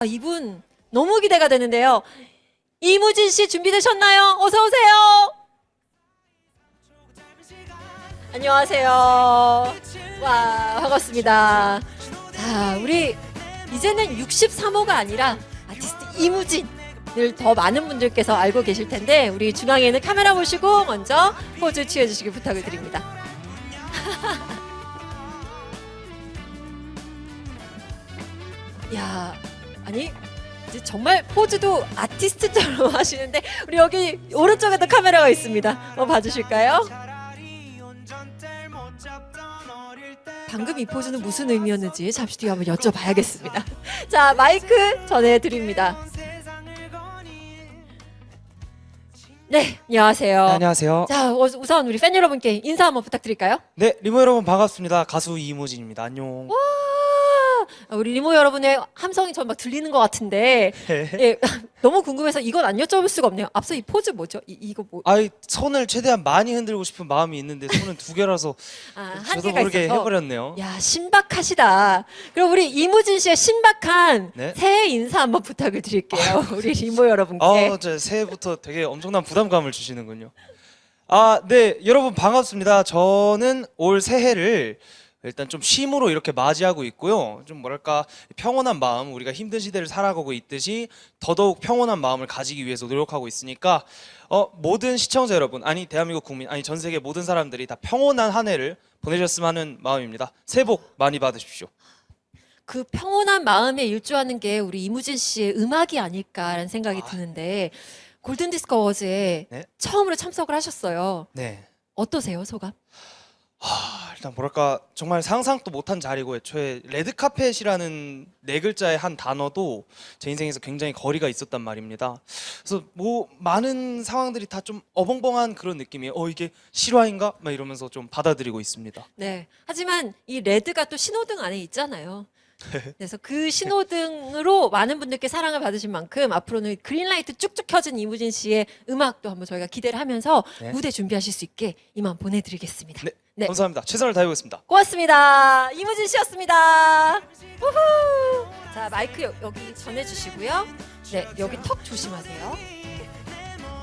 아, 이분 너무 기대가 되는데요. 이무진 씨 준비되셨나요? 어서 오세요. 안녕하세요. 와 반갑습니다. 자 우리 이제는 63호가 아니라 아티스트 이무진을 더 많은 분들께서 알고 계실 텐데 우리 중앙에 있는 카메라 보시고 먼저 포즈 취해주시기 부탁을 드립니다. 야 아니 이제 정말 포즈도 아티스트처럼 하시는데 우리 여기 오른쪽에도 카메라가 있습니다. 한번 봐주실까요? 방금 이 포즈는 무슨 의미였는지 잠시 뒤에 한번 여쭤봐야겠습니다. 자 마이크 전해드립니다. 네 안녕하세요. 네, 안녕하세요. 자 어, 우선 우리 팬 여러분께 인사 한번 부탁드릴까요? 네, 리모 여러분 반갑습니다. 가수 이무진입니다. 안녕. 아, 우리 리모 여러분의 함성이 전 막 들리는 것 같은데 네. 예, 너무 궁금해서 이건 안 여쭤볼 수가 없네요. 앞서 이 포즈 뭐죠? 이, 이거 뭐? 아이 손을 최대한 많이 흔들고 싶은 마음이 있는데 손은 두 개라서 아, 저도 한계가 모르게 있어서. 해버렸네요. 야 신박하시다. 그럼 우리 이무진 씨의 신박한 네. 새해 인사 한번 부탁을 드릴게요. 우리 리모 여러분께. 아, 저 새해부터 되게 엄청난 부담감을 주시는군요. 아, 네, 여러분 반갑습니다. 저는 올 새해를 일단 좀 쉼으로 이렇게 맞이하고 있고요. 좀 뭐랄까 평온한 마음, 우리가 힘든 시대를 살아가고 있듯이 더더욱 평온한 마음을 가지기 위해서 노력하고 있으니까 어, 모든 시청자 여러분, 아니 대한민국 국민, 아니 전 세계 모든 사람들이 다 평온한 한 해를 보내셨으면 하는 마음입니다. 새해 복 많이 받으십시오. 그 평온한 마음에 일조하는 게 우리 이무진 씨의 음악이 아닐까라는 생각이 드는데 골든 디스크 어워즈에 네. 처음으로 참석을 하셨어요. 네. 어떠세요, 소감? 아, 일단 뭐랄까 정말 상상도 못한 자리고 애초에 레드 카펫이라는 네 글자의 한 단어도 제 인생에서 굉장히 거리가 있었단 말입니다. 그래서 뭐 많은 상황들이 다 좀 어벙벙한 그런 느낌이에요. 어 이게 실화인가? 막 이러면서 좀 받아들이고 있습니다. 네. 하지만 이 레드가 또 신호등 안에 있잖아요. 그래서 그 신호등으로 많은 분들께 사랑을 받으신 만큼 앞으로는 그린라이트 쭉쭉 켜진 이무진 씨의 음악도 한번 저희가 기대를 하면서 네. 무대 준비하실 수 있게 이만 보내드리겠습니다. 네. 네. 감사합니다. 최선을 다해보겠습니다. 고맙습니다. 이무진 씨였습니다. 우후. 자 마이크 여, 여기 전해주시고요. 네 여기 턱 조심하세요.